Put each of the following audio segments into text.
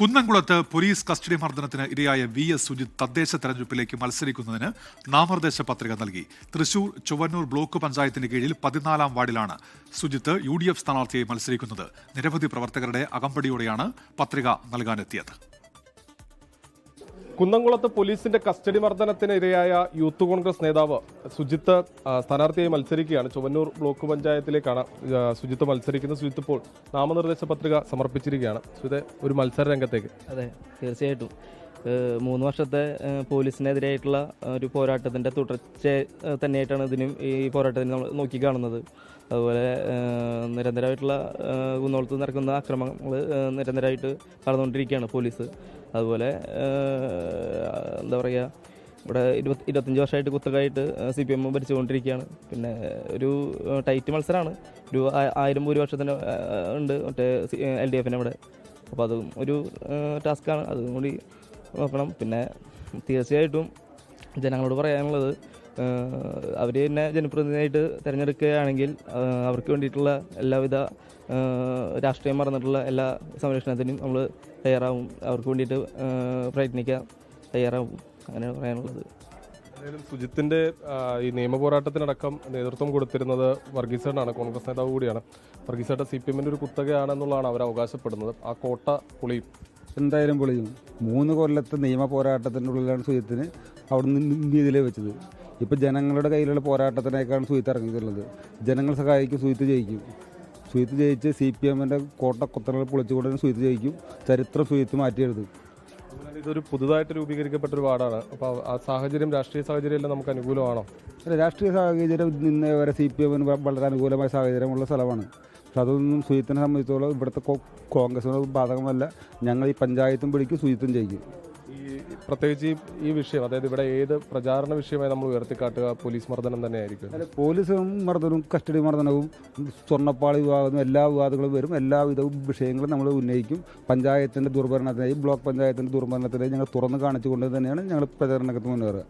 കുന്നംകുളത്ത് police custody മർദ്ദനത്തിന് ഇരയായ V S Sujith തദ്ദേശ തെരഞ്ഞെടുപ്പിലേക്ക് മത്സരിക്കുന്നതിന് നാമനിർദ്ദേശ പത്രിക നൽകി. തൃശൂർ ചുവന്നൂർ ബ്ലോക്ക് പഞ്ചായത്തിന് കീഴിൽ പതിനാലാം വാർഡിലാണ് സുജിത്ത് യു ഡി എഫ് സ്ഥാനാർത്ഥിയായി മത്സരിക്കുന്നത്. നിരവധി പ്രവർത്തകരുടെ അകമ്പടിയോടെയാണ് പത്രിക നൽകാനെത്തിയത്. കുന്നംകുളത്ത് പോലീസിന്റെ കസ്റ്റഡി മർദ്ദനത്തിനിരയായ യൂത്ത് കോൺഗ്രസ് നേതാവ് സുജിത്ത് സ്ഥാനാർത്ഥിയായി മത്സരിക്കുകയാണ്. ചുവന്നൂർ ബ്ലോക്ക് പഞ്ചായത്തിലേക്കാണ് സുജിത്ത് മത്സരിക്കുന്നത്. സുജിത്ത് ഇപ്പോൾ നാമനിർദ്ദേശ പത്രിക സമർപ്പിച്ചിരിക്കുകയാണ്. സുജിത്ത് ഒരു മത്സര രംഗത്തേക്ക്. അതെ തീർച്ചയായിട്ടും. മൂന്ന് വർഷത്തെ പോലീസിനെതിരായിട്ടുള്ള ഒരു പോരാട്ടത്തിന്റെ തുടർച്ച തന്നെയായിട്ടാണ് ഇതിനും ഈ പോരാട്ടത്തിന് നമ്മൾ നോക്കി കാണുന്നത്. അതുപോലെ നിരന്തരമായിട്ടുള്ള കുന്നോളത്ത് നടക്കുന്ന അക്രമങ്ങൾ നിരന്തരമായിട്ട് നടന്നുകൊണ്ടിരിക്കുകയാണ് പോലീസ്. അതുപോലെ എന്താ പറയുക ഇവിടെ ഇരുപത്തി ഇരുപത്തഞ്ച് വർഷമായിട്ട് കുത്തകായിട്ട് സി പി എം ഭരിച്ചുകൊണ്ടിരിക്കുകയാണ്. പിന്നെ ഒരു ടൈറ്റ് മത്സരമാണ്. ഒരു ആയിരം ഭൂരിപക്ഷത്തിന് ഉണ്ട്. മറ്റേ എൽ ഡി എഫിന് ഇവിടെ. അപ്പോൾ അതും ഒരു ടാസ്ക്കാണ്. അതും കൂടി നോക്കണം പിന്നെ തീർച്ചയായിട്ടും ജനങ്ങളോട് പറയാനുള്ളത് അവർ തന്നെ ജനപ്രതിനിധിയായിട്ട് തിരഞ്ഞെടുക്കുകയാണെങ്കിൽ അവർക്ക് വേണ്ടിയിട്ടുള്ള എല്ലാവിധ രാഷ്ട്രീയം മറന്നിട്ടുള്ള എല്ലാ സംരക്ഷണത്തിനും നമ്മൾ തയ്യാറാവും. അവർക്ക് വേണ്ടിയിട്ട് പ്രയത്നിക്കാം പ്രയത്നിക്കാൻ തയ്യാറാവും. അങ്ങനെയാണ് പറയാനുള്ളത്. സുജിത്തിന്റെ സുജിത്തിന്റെ ഈ നിയമ പോരാട്ടത്തിനടക്കം നേതൃത്വം കൊടുത്തിരുന്നത് വർഗീസേട്ടനാണ് കോൺഗ്രസ് നേതാവ് കൂടിയാണ്. വർഗീസേട്ട സി പി എമ്മിന്റെ ഒരു കുത്തകയാണെന്നുള്ളതാണ് അവർ അവകാശപ്പെടുന്നത്. ആ കോട്ട പൊളിയും. എന്തായാലും പൊളിയും. മൂന്ന് കൊല്ലത്തെ നിയമ പോരാട്ടത്തിനുള്ളിലാണ് സുജിത്തിന് അവിടെ നിന്ന് നീതിയിലെ വെച്ചത്. ഇപ്പോൾ ജനങ്ങളുടെ കയ്യിലുള്ള പോരാട്ടത്തിനേക്കാണ് സുജിത്ത് ഇറങ്ങിയിട്ടുള്ളത്. ജനങ്ങൾ സഹായിക്കും സുജിത്ത് ജയിക്കും. സുജിത്ത് ജയിച്ച് സി പി എമ്മിന്റെ കോട്ട കൊത്തകൾ പൊളിച്ചുകൊണ്ട് സുജിത്ത് ജയിക്കും. ചരിത്രം സുജിത്ത് മാറ്റിയെടുത്തു ഇതൊരു പുതുതായിട്ട് രൂപീകരിക്കപ്പെട്ട ഒരു വാർഡാണ്. അപ്പോൾ ആ സാഹചര്യം രാഷ്ട്രീയ സാഹചര്യം എല്ലാം നമുക്ക് അനുകൂലമാണോ? അല്ല, രാഷ്ട്രീയ സാഹചര്യം ഇന്നേ വരെ സി പി എമ്മിന് വളരെ അനുകൂലമായ സാഹചര്യമുള്ള സ്ഥലമാണ്. പക്ഷെ അതൊന്നും സുജിത്തിനെ സംബന്ധിച്ചോളം ഇവിടുത്തെ കോൺഗ്രസിനോ ബാധകമല്ല. ഞങ്ങൾ ഈ പഞ്ചായത്തും പിടിക്കും സുജിത്തും ജയിക്കും. ഈ പ്രത്യേകിച്ച് ഈ- ഈ വിഷയം അതായത് ഇവിടെ ഏത് പ്രചാരണ വിഷയമായി നമ്മൾ ഉയർത്തിക്കാട്ടുക പോലീസ് മർദ്ദനം തന്നെയായിരിക്കും? അല്ല, പോലീസും മർദ്ദനവും കസ്റ്റഡി മർദ്ദനവും സ്വർണപ്പാളി വിവാദവും എല്ലാ വിവാദങ്ങളും വരും. എല്ലാവിധ വിഷയങ്ങളും നമ്മൾ ഉന്നയിക്കും. പഞ്ചായത്തിന്റെ ദുർഭരണത്തിനായി ബ്ലോക്ക് പഞ്ചായത്തിന്റെ ദുർഭരണത്തിനായി ഞങ്ങൾ തുറന്ന് കാണിച്ചുകൊണ്ട് തന്നെയാണ് ഞങ്ങൾ പ്രചാരണത്തിന് മുന്നേറുക.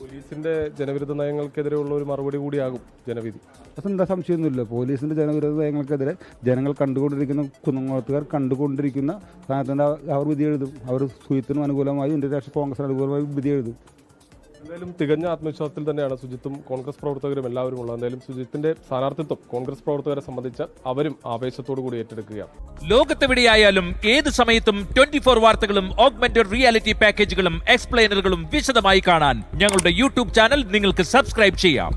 പോലീസിന്റെ ജനവിരുദ്ധ നയങ്ങൾക്കെതിരെയുള്ള ഒരു മറുപടി കൂടിയാകും ജനവിധി. അതെന്താ സംശയമൊന്നുമില്ല. പോലീസിന്റെ ജനവിരുദ്ധ നയങ്ങൾക്കെതിരെ ജനങ്ങൾ കണ്ടുകൊണ്ടിരിക്കുന്ന കുന്നംകുളത്തുകാർ കണ്ടുകൊണ്ടിരിക്കുന്ന സ്ഥാനത്തിന്റെ അവർ വിധി എഴുതും. അവർ സുഹൃത്തിനും അനുകൂലമായി ഇന്ത്യൻ രാഷ്ട്രീയ കോൺഗ്രസിന് അനുകൂലമായി വിധി എഴുതും. എന്തായാലും തികഞ്ഞ ആത്മവിശ്വാസത്തിൽ തന്നെയാണ് സുജിത്തും കോൺഗ്രസ് പ്രവർത്തകരും എല്ലാവരും ഉള്ളത്. എന്തായാലും സുജിത്തിന്റെ സ്ഥാനാർത്ഥിത്വം കോൺഗ്രസ് പ്രവർത്തകരെ സംബന്ധിച്ച് അവരും ആവേശത്തോടു കൂടി ഏറ്റെടുക്കുകയാണ്. ലോകത്തെവിടെയായാലും ഏത് സമയത്തും ട്വന്റി ഫോർ വാർത്തകളും ഓഗ്മെന്റഡ് റിയാലിറ്റി പാക്കേജുകളും എക്സ്പ്ലെയിനറുകളും വിശദമായി കാണാൻ ഞങ്ങളുടെ യൂട്യൂബ് ചാനൽ നിങ്ങൾക്ക് സബ്സ്ക്രൈബ് ചെയ്യാം.